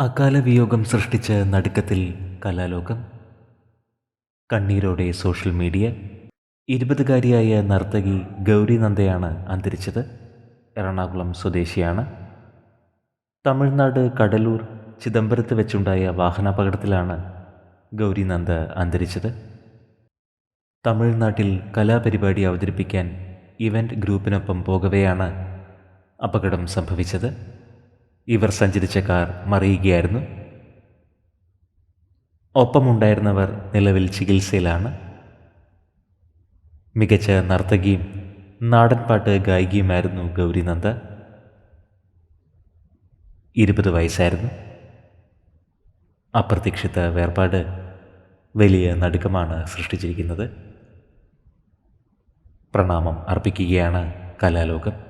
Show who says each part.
Speaker 1: അകാല വിയോഗം സൃഷ്ടിച്ച നടുക്കത്തിൽ കലാലോകം കണ്ണീരോടെ സോഷ്യൽ മീഡിയ ഇരുപതുകാരിയായ നർത്തകി ഗൗരി നന്ദയാണ് അന്തരിച്ചത്. എറണാകുളം സ്വദേശിയാണ്. തമിഴ്നാട് കടലൂർ ചിദംബരത്ത് വെച്ചുണ്ടായ വാഹനാപകടത്തിലാണ് ഗൗരി നന്ദ അന്തരിച്ചത്. തമിഴ്നാട്ടിൽ കലാപരിപാടി അവതരിപ്പിക്കാൻ ഇവന്റ് ഗ്രൂപ്പിനൊപ്പം പോകവെയാണ് അപകടം സംഭവിച്ചത്. ഇവർ സഞ്ചരിച്ച കാർ മറിയുകയായിരുന്നു. ഒപ്പമുണ്ടായിരുന്നവർ നിലവിൽ ചികിത്സയിലാണ്. മികച്ച നർത്തകിയും നാടൻപാട്ട് ഗായികയുമായിരുന്നു ഗൗരിനന്ദ. ഇരുപത് വയസ്സായിരുന്നു. അപ്രതീക്ഷിത വേർപാട് വലിയ നടുക്കമാണ് സൃഷ്ടിച്ചിരിക്കുന്നത്. പ്രണാമം അർപ്പിക്കുകയാണ് കലാലോകം.